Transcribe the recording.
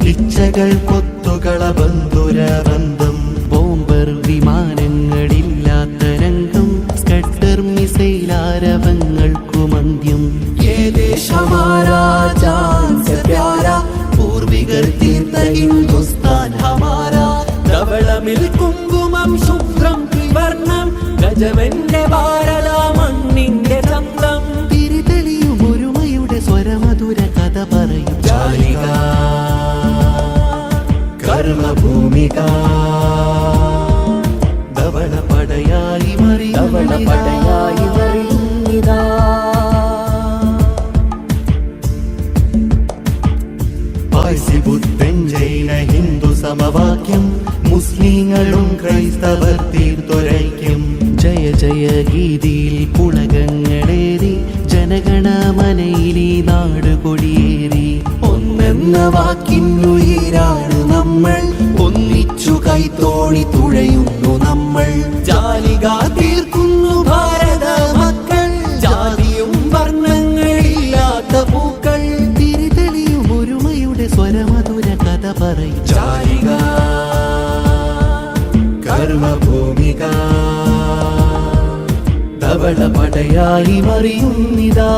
കരകൾ കൊത്തുകള ബന്ധുര ബന്ധം. ബോംബർ വിമാനങ്ങളില്ലാത്ത രംഗം. സ്കട്ടർ മിസൈലാരവങ്ങൾക്കു മന്ദ്യം പൂർവികർ തീർത്ത ഹിന്ദുസ്ഥാൻ ഹമാരാ. ധവളമിൽ കുങ്കുമം ശുഭ്രം ത്രിവർണം ഗജവന്റെ ഭാരത മണ്ണിന്റെ ചന്തം തിരിതെളിയും ഒരുമയുടെ സ്വരമധുര കഥ പറയും. ജാലിക. കർമ്മഭൂമിക ധവള പടയായി മറി ധവള പടയായി മറിയുന്നിതാ പാഴ്സി ബുദ്ധൻ ജൈന ഹിന്ദു സമവാക്യം മുസ്ലിങ്ങളും ക്രൈസ്തവർ തീർത്തൊരൈക്യം. ജയ ജയ ഗീതിയിൽ പുളകങ്ങളേറി ജനഗണമനയിലെ നാട് കൊടിയേറി ഒന്നെന്ന വാക്കിനുയിരാണ് നമ്മൾ ഒന്നിച്ചു കൈത്തോളി തുഴയുന്നു നമ്മൾ. ജാലിക തീർക്കുന്നു ഭാരത മക്കൾ. ജാതിയും വർണങ്ങളില്ലാത്ത പൂക്കൾ. തിരിതെളിയും ഒരുമയുടെ സ്വരമധുര കഥ പറയും. ജാലിക കർമ്മഭൂമിക തവള പടയായി മറിയുന്നിതാ.